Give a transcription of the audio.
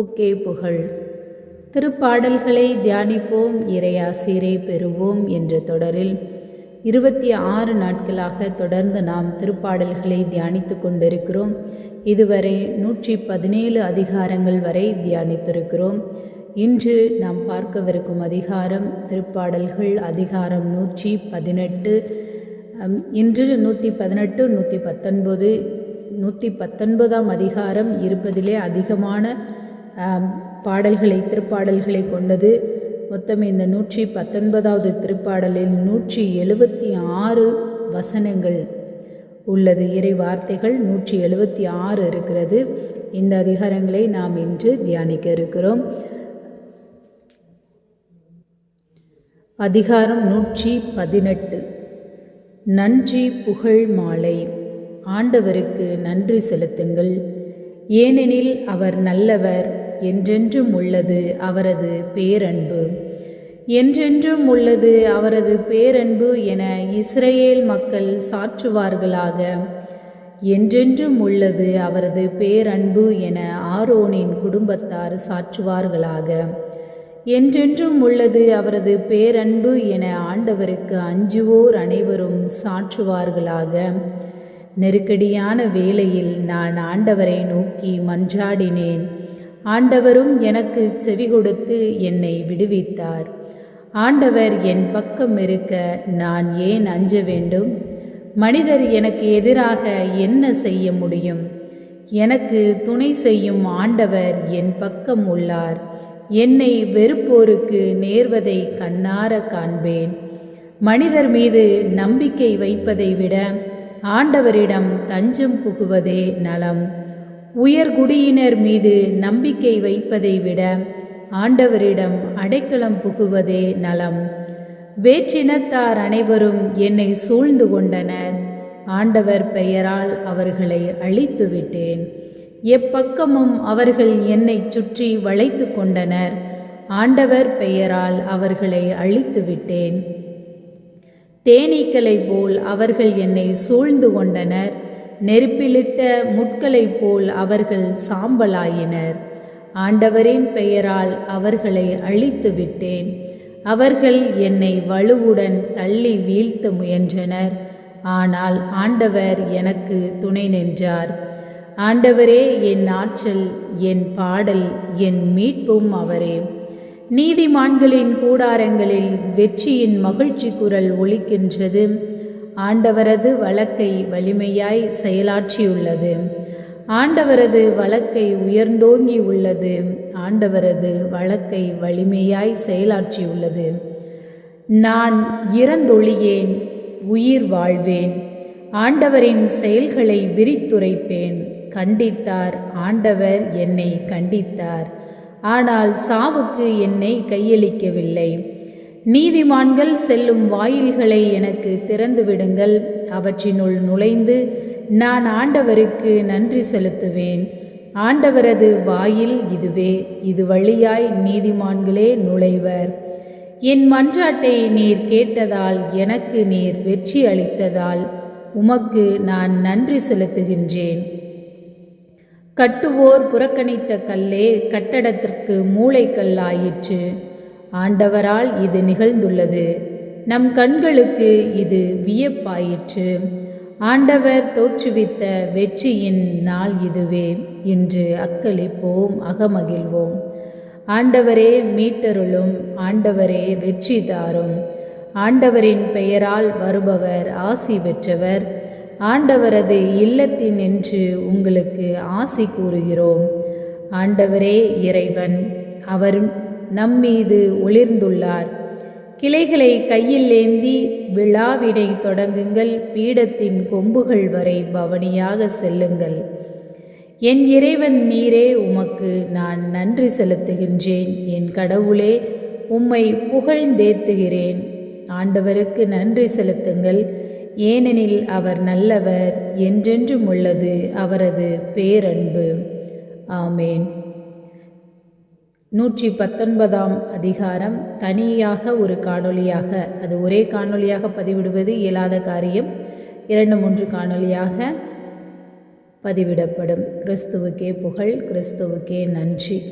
புக்கே புகழ். திருப்பாடல்களை தியானிப்போம் இறையாசிரை பெறுவோம் என்ற தொடரில் இருபத்தி ஆறு நாட்களாக தொடர்ந்து நாம் திருப்பாடல்களை தியானித்து கொண்டிருக்கிறோம். இதுவரை நூற்றி பதினேழு அதிகாரங்கள் வரை தியானித்திருக்கிறோம். இன்று நாம் பார்க்கவிருக்கும் அதிகாரம் திருப்பாடல்கள் அதிகாரம் நூற்றி பதினெட்டு. இன்று நூற்றி பதினெட்டு நூற்றி பத்தொன்பது நூற்றி பத்தொன்பதாம் அதிகாரம் இருப்பதிலே அதிகமான பாடல்களை திருப்பாடல்களை கொண்டது. மொத்தம் இந்த நூற்றி பத்தொன்பதாவது திருப்பாடலில் நூற்றி எழுபத்தி ஆறு வசனங்கள் உள்ளது. இறை வார்த்தைகள் நூற்றி எழுபத்தி ஆறு இருக்கிறது. இந்த அதிகாரங்களை நாம் இன்று தியானிக்க இருக்கிறோம். அதிகாரம் நூற்றி பதினெட்டு. நன்றி புகழ் மாலை. ஆண்டவருக்கு நன்றி செலுத்துங்கள். ஏனெனில் அவர் நல்லவர் என்றென்றும் உள்ளது அவரது பேரன்பு. என்றென்றும் உள்ளது அவரது பேரன்பு என இஸ்ரேல் மக்கள் சாற்றுவார்களாக. என்றென்றும் உள்ளது அவரது பேரன்பு என ஆரோனின் குடும்பத்தார் சாற்றுவார்களாக. என்றென்றும் உள்ளது அவரது பேரன்பு என ஆண்டவருக்கு அஞ்சுவோர் அனைவரும் சாற்றுவார்களாக. நெருக்கடியான வேளையில் நான் ஆண்டவரை நோக்கி மன்றாடினேன். ஆண்டவரும் எனக்கு செவி கொடுத்து என்னை விடுவித்தார். ஆண்டவர் என் பக்கம் இருக்க நான் ஏன் அஞ்ச வேண்டும்? மனிதர் எனக்கு எதிராக என்ன செய்ய முடியும்? எனக்கு துணை செய்யும் ஆண்டவர் என் பக்கம் உள்ளார். என்னை வெறுப்போருக்கு நேர்வதை கண்ணார காண்பேன். மனிதர் மீது நம்பிக்கை வைப்பதை விட ஆண்டவரிடம் தஞ்சம் புகுவதே நலம். உயர்குடியினர் மீது நம்பிக்கை வைப்பதை விட ஆண்டவரிடம் அடைக்கலம் புகுவதே நலம். வேற்றினத்தார் அனைவரும் என்னை சூழ்ந்து கொண்டனர். ஆண்டவர் பெயரால் அவர்களை அழித்து விட்டேன். எப்பக்கமும் அவர்கள் என்னை சுற்றி வளைத்து கொண்டனர். ஆண்டவர் பெயரால் அவர்களை அழித்து விட்டேன். தேனீக்களைப் போல் அவர்கள் என்னை சூழ்ந்து கொண்டனர். நெருப்பிலிட்ட முட்களைப் போல் அவர்கள் சாம்பலாயினர். ஆண்டவரின் பெயரால் அவர்களை அழித்து விட்டேன். அவர்கள் என்னை வலுவுடன் தள்ளி வீழ்த்த முயன்றனர். ஆனால் ஆண்டவர் எனக்கு துணை நின்றார். ஆண்டவரே என் ஆற்றல் என் பாடல் என் மீட்பும் அவரே. நீதிமான்களின் கூடாரங்களில் வெற்றியின் மகிழ்ச்சி குரல் ஒலிக்கின்றது. ஆண்டவரது வழக்கை வலிமையாய் செயலாற்றியுள்ளது. ஆண்டவரது வழக்கை உயர்ந்தோங்கி உள்ளது ஆண்டவரது வழக்கை வலிமையாய் செயலாற்றியுள்ளது. நான் இறந்தொழியேன் உயிர் வாழ்வேன். ஆண்டவரின் செயல்களை விரித்துரைப்பேன். கண்டித்தார் ஆண்டவர் என்னை கண்டித்தார். ஆனால் சாவுக்கு என்னை கையளிக்கவில்லை. நீதிமான்கள் செல்லும் வாயில்களை எனக்கு திறந்து விடுங்கள் அவற்றினுள் நுழைந்து நான் ஆண்டவருக்கு நன்றி செலுத்துவேன். ஆண்டவரது வாயில் இதுவே இது வழியாய் நீதிமான்களே நுழைவர். என் மன்றாட்டை நீர் கேட்டதால் எனக்கு நீர் வெற்றி அளித்ததால் உமக்கு நான் நன்றி செலுத்துகின்றேன். கட்டுவோர் புறக்கணித்த கல்லே கட்டடத்திற்கு மூளைக்கல்லாயிற்று. ஆண்டவரால் இது நிகழ்ந்துள்ளது. நம் கண்களுக்கு இது வியப்பாயிற்று. ஆண்டவர் தோற்றுவித்த வெற்றியின் நாள் இதுவே. என்று அக்களிப்போம் அகமகிழ்வோம். ஆண்டவரே மீட்டருளும் ஆண்டவரே வெற்றி தாரும். ஆண்டவரின் பெயரால் வருபவர் ஆசி பெற்றவர். ஆண்டவரது இல்லத்தின் என்று உங்களுக்கு ஆசி கூறுகிறோம். ஆண்டவரே இறைவன் அவர் நம்மீது ஒளிர்ந்துள்ளார். கிளைகளை கையில் ஏந்தி விழாவினை தொடங்குங்கள். பீடத்தின் கொம்புகள் வரை பவனியாக செல்லுங்கள். என் இறைவன் நீரே உமக்கு நான் நன்றி செலுத்துகின்றேன். என் கடவுளே உம்மை புகழ்ந்தேத்துகிறேன். ஆண்டவருக்கு நன்றி செலுத்துங்கள். ஏனெனில் அவர் நல்லவர் என்றென்றும் உள்ளது அவரது பேரன்பு. ஆமேன். நூற்றி பத்தொன்பதாம் அதிகாரம். தனியாக ஒரு காணொளியாக அது ஒரே காணொளியாக பதிவிடுவது இயலாத காரியம். இரண்டு மூன்று காணொளியாக பதிவிடப்படும். கிறிஸ்துவுக்கே புகழ் கிறிஸ்துவுக்கே நன்றி.